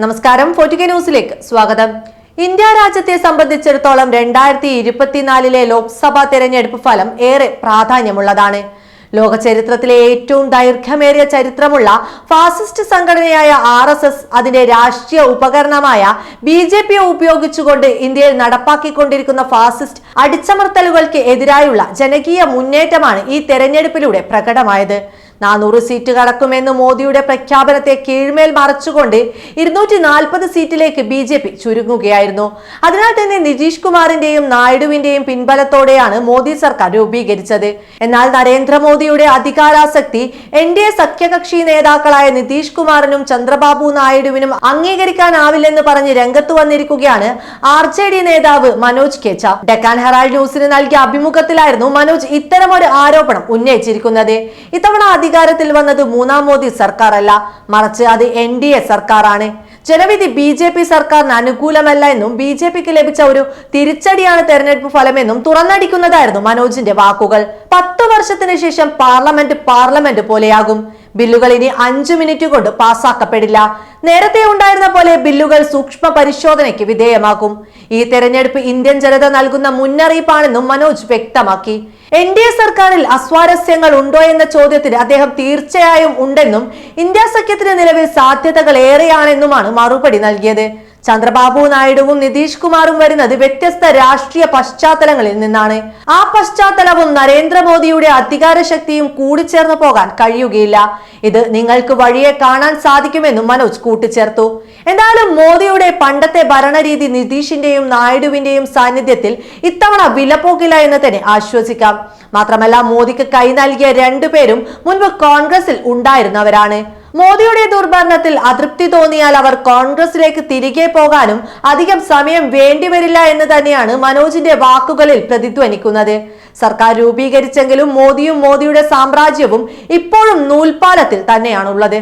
നമസ്കാരം ഫോർട്ടിക ന്യൂസിലേക്ക് സ്വാഗതം. ഇന്ത്യ രാജ്യത്തെ സംബന്ധിച്ചിടത്തോളം രണ്ടായിരത്തി ഇരുപത്തിനാലിലെ ലോക്സഭാ തെരഞ്ഞെടുപ്പ് ഫലം ഏറെ പ്രാധാന്യമുള്ളതാണ്. ലോക ചരിത്രത്തിലെ ഏറ്റവും ദൈർഘ്യമേറിയ ചരിത്രമുള്ള ഫാസിസ്റ്റ് സംഘടനയായ ആർ എസ് എസ് അതിന്റെ രാഷ്ട്രീയ ഉപകരണമായ ബി ജെ പി ഉപയോഗിച്ചുകൊണ്ട് ഇന്ത്യയിൽ നടപ്പാക്കിക്കൊണ്ടിരിക്കുന്ന ഫാസിസ്റ്റ് അടിച്ചമർത്തലുകൾക്ക് എതിരായുള്ള ജനകീയ മുന്നേറ്റമാണ് ഈ തെരഞ്ഞെടുപ്പിലൂടെ പ്രകടമായത്. നാനൂറ് സീറ്റ് കടക്കുമെന്ന് മോദിയുടെ പ്രഖ്യാപനത്തെ കീഴ്മേൽ മറച്ചുകൊണ്ട് ഇരുന്നൂറ്റി നാൽപ്പത് സീറ്റിലേക്ക് ബി ജെ പി ചുരുങ്ങുകയായിരുന്നു. അതിനാൽ തന്നെ നിതീഷ് കുമാറിന്റെയും നായിഡുവിന്റെയും പിൻബലത്തോടെയാണ് മോദി സർക്കാർ രൂപീകരിച്ചത്. എന്നാൽ നരേന്ദ്രമോദിയുടെ അധികാരാസക്തി എൻ ഡി എ സഖ്യകക്ഷി നേതാക്കളായ നിതീഷ് കുമാറിനും ചന്ദ്രബാബു നായിഡുവിനും അംഗീകരിക്കാനാവില്ലെന്ന് പറഞ്ഞ് രംഗത്ത് വന്നിരിക്കുകയാണ് ആർ ജെ ഡി നേതാവ് മനോജ് കേച്ച. ഡെക്കാൻ ഹെറാൾഡ് ന്യൂസിന് നൽകിയ അഭിമുഖത്തിലായിരുന്നു മനോജ് ഇത്തരമൊരു ആരോപണം ഉന്നയിച്ചിരിക്കുന്നത്. ഇത്തവണ അധികാരത്തിൽ വന്നത് മൂന്നാം മോദി സർക്കാർ അല്ല മറിച്ച് അത് എൻ ഡി എ സർക്കാരാണ്. ജനവിധി ബി ജെ പി സർക്കാരിന് അനുകൂലമല്ല എന്നും ബി ജെ പിക്ക് ലഭിച്ച ഒരു തിരിച്ചടിയാണ് തെരഞ്ഞെടുപ്പ് ഫലമെന്നും തുറന്നടിക്കുന്നതായിരുന്നു മനോജിന്റെ വാക്കുകൾ. പത്ത് വർഷത്തിന് ശേഷം പാർലമെന്റ് പാർലമെന്റ് പോലെയാകും. ബില്ലുകൾ ഇനി അഞ്ചു മിനിറ്റ് കൊണ്ട് പാസ്സാക്കപ്പെടില്ല നേരത്തെ ഉണ്ടായിരുന്ന പോലെ ബില്ലുകൾ സൂക്ഷ്മ പരിശോധനയ്ക്ക് വിധേയമാക്കും ഈ തെരഞ്ഞെടുപ്പ് ഇന്ത്യൻ ജനത നൽകുന്ന മുന്നറിയിപ്പാണെന്നും മനോജ് വ്യക്തമാക്കി. എൻ ഡി എ സർക്കാരിൽ അസ്വാരസ്യങ്ങൾ ഉണ്ടോ എന്ന ചോദ്യത്തിന് അദ്ദേഹം തീർച്ചയായും ഉണ്ടെന്നും ഇന്ത്യ സഖ്യത്തിന് നിലവിൽ സാധ്യതകൾ ഏറെയാണെന്നുമാണ് മറുപടി നൽകിയത്. ചന്ദ്രബാബു നായിഡുവും നിതീഷ് കുമാറും വരുന്നത് വ്യത്യസ്ത രാഷ്ട്രീയ പശ്ചാത്തലങ്ങളിൽ നിന്നാണ്. ആ പശ്ചാത്തലവും നരേന്ദ്രമോദിയുടെ അധികാരശക്തിയും കൂടിച്ചേർന്നു പോകാൻ കഴിയുകയില്ല. ഇത് നിങ്ങൾക്ക് വഴിയെ കാണാൻ സാധിക്കുമെന്നും മനോജ് കൂട്ടിച്ചേർത്തു. എന്തായാലും മോദിയുടെ പണ്ടത്തെ ഭരണരീതി നിതീഷിന്റെയും നായിഡുവിന്റെയും സാന്നിധ്യത്തിൽ ഇത്തവണ വിലപ്പോകില്ല എന്ന് തന്നെ ആശ്വസിക്കാം. മാത്രമല്ല മോദിക്ക് കൈ നൽകിയ രണ്ടുപേരും മുൻപ് കോൺഗ്രസിൽ ഉണ്ടായിരുന്നവരാണ്. മോദിയുടെ ദുർഭരണത്തിൽ അതൃപ്തി തോന്നിയാൽ അവർ കോൺഗ്രസിലേക്ക് തിരികെ പോകാനും അധികം സമയം വേണ്ടിവരില്ല എന്ന് തന്നെയാണ് മനോജിന്റെ വാക്കുകളിൽ പ്രതിധ്വനിക്കുന്നത്. സർക്കാർ രൂപീകരിച്ചെങ്കിലും മോദിയും മോദിയുടെ സാമ്രാജ്യവും ഇപ്പോഴും നൂൽപാലത്തിൽ തന്നെയാണുള്ളത്.